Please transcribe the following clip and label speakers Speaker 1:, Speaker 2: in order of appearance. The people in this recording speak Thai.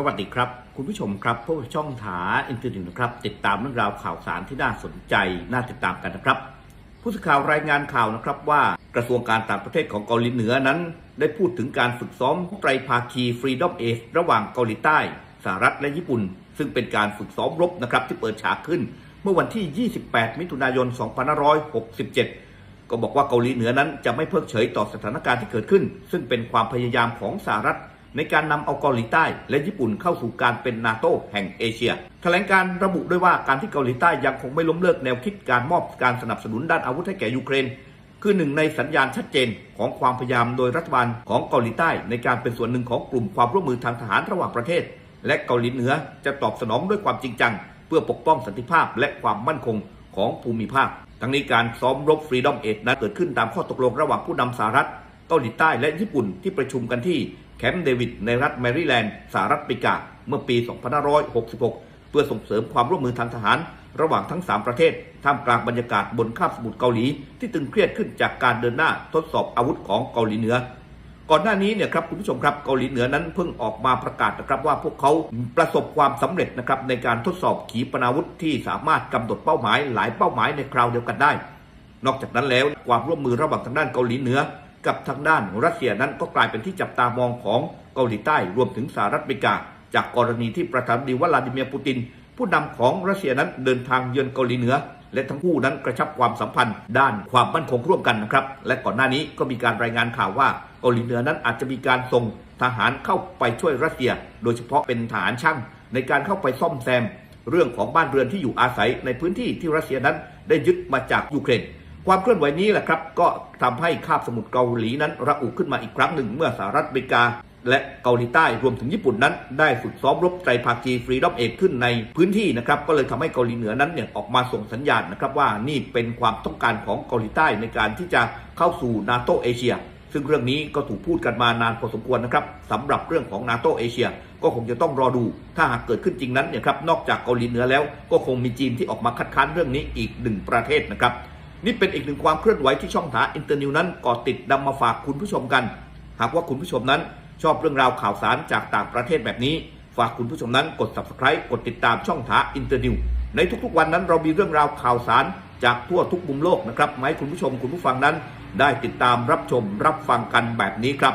Speaker 1: สวัสดีครับ คุณผู้ชมครับพวกช่องถาอินเทอร์เน็ตนะครับ ติดตามเรื่องราวข่าวสารที่น่าสนใจน่าติดตามกันนะครับ ผู้สื่อข่าวรายงานข่าวนะครับว่ากระทรวงการต่างประเทศของเกาหลีเหนือนั้น ได้พูดถึงการฝึกซ้อมไตรภาคีฟรีดอมเอชระหว่างเกาหลีใต้สหรัฐและญี่ปุ่น ซึ่งเป็นการฝึกซ้อมรบนะครับที่เปิดฉากขึ้น เมื่อวันที่ 28 มิถุนายน 2567ก็บอกว่าเกาหลีเหนือนั้นจะไม่เพิกเฉยต่อสถานการณ์ที่เกิดขึ้น ซึ่งเป็นความพยายามของสหรัฐ ในการนำเอาเกาหลีใต้ และญี่ปุ่นเข้าสู่การเป็นนาโตแห่งเอเชีย แถลงการระบุด้วยว่าการที่เกาหลีใต้ยังคงไม่ล้มเลิกแนวคิดการมอบการสนับสนุนด้านอาวุธให้แก่ยูเครน คือหนึ่งในสัญญาณชัดเจนของความพยายามโดยรัฐบาลของเกาหลีใต้ ในการเป็นส่วนหนึ่งของกลุ่มความร่วมมือทางทหารระหว่างประเทศ และเกาหลีเหนือจะตอบสนองด้วยความจริงจัง เพื่อปกป้องสันติภาพและความมั่นคงของภูมิภาค ทั้งนี้การซ้อมรบฟรีดอมเอนั้นเกิดขึ้นตามข้อตกลงระหว่างผู้นำสหรัฐเกาหลีใต้และญี่ปุ่นที่ประชุมกันที่ แคมป์เดวิดในรัฐแมริแลนด์สหรัฐอเมริกา เมื่อปี 2566 เพื่อส่งเสริมความร่วมมือทางทหาร ระหว่างทั้ง 3 ประเทศ ท่ามกลางบรรยากาศบนคาบสมุทรเกาหลี ที่ตึงเครียดขึ้นจากการเดินหน้าทดสอบอาวุธของเกาหลีเหนือ ก่อนหน้านี้เนี่ยครับคุณผู้ชมครับเกาหลีเหนือนั้นเพิ่งออกมาประกาศนะครับว่าพวกเขาประสบความสำเร็จนะครับในการทดสอบขีปนาวุธที่สามารถกำหนดเป้าหมายหลายเป้าหมายในคราวเดียวกันได้ นอกจากนั้นแล้วความร่วมมือระหว่างทางด้านเกาหลีเหนือ กับทางด้านรัสเซียนั้นก็กลายเป็นที่จับตามองของเกาหลีใต้รวมถึงสหรัฐอเมริกา จากกรณีที่ประธานาธิบดีวลาดิเมียร์ปูติน ผู้นำของรัสเซียนั้นเดินทางเยือนเกาหลีเหนือ และทั้งคู่นั้นกระชับความสัมพันธ์ ด้านความมั่นคงร่วมกันนะครับและก่อนหน้านี้ก็มีการรายงานข่าวว่าเกาหลีเหนือนั้นอาจจะมีการส่งทหารเข้าไปช่วยรัสเซีย โดยเฉพาะเป็นทหารช่างในการเข้าไปซ่อมแซม เรื่องของบ้านเรือนที่อยู่อาศัยในพื้นที่ที่รัสเซียนั้นได้ยึดมาจากยูเครน ความเคลื่อนไหวนี้แหละครับก็ทำให้คาบสมุทรเกาหลีนั้นระอุขึ้นมาอีกครั้งหนึ่งเมื่อสหรัฐอเมริกา และเกาหลีใต้รวมถึงญี่ปุ่นนั้น ได้ฝึกซ้อมรบไตรภาคีฟรีดอมเอกขึ้นในพื้นที่นะครับก็เลยทำให้เกาหลีเหนือนั้นเนี่ยออกมาส่งสัญญาณนะครับว่านี่เป็นความต้องการของเกาหลีใต้ในการที่จะเข้าสู่นาโตเอเชียซึ่งเรื่องนี้ก็ถูกพูดกันมานานพอสมควรนะครับสำหรับเรื่องของนาโตเอเชีย ก็คงจะต้องรอดู ถ้าหากเกิดขึ้นจริงนั้นเนี่ยครับนอกจากเกาหลีเหนือแล้ว ก็คงมีจีนที่ออกมาคัดค้านเรื่องนี้อีกหนึ่งประเทศนะครับ นี่เป็นอีกหนึ่งความเคลื่อนไหวที่ช่องถาอินเตอร์นิวนั้นก่อติดนำมาฝากคุณผู้ชมกัน หากว่าคุณผู้ชมนั้นชอบเรื่องราวข่าวสารจากต่างประเทศแบบนี้ ฝากคุณผู้ชมนั้นกด subscribe กดติดตามช่องถาอินเตอร์นิวในทุกๆวันนั้นเรามีเรื่องราวข่าวสารจากทั่วทุกมุมโลกนะครับมาให้คุณผู้ชมคุณผู้ฟังนั้น ได้ติดตามรับชมรับฟังกันแบบนี้ครับ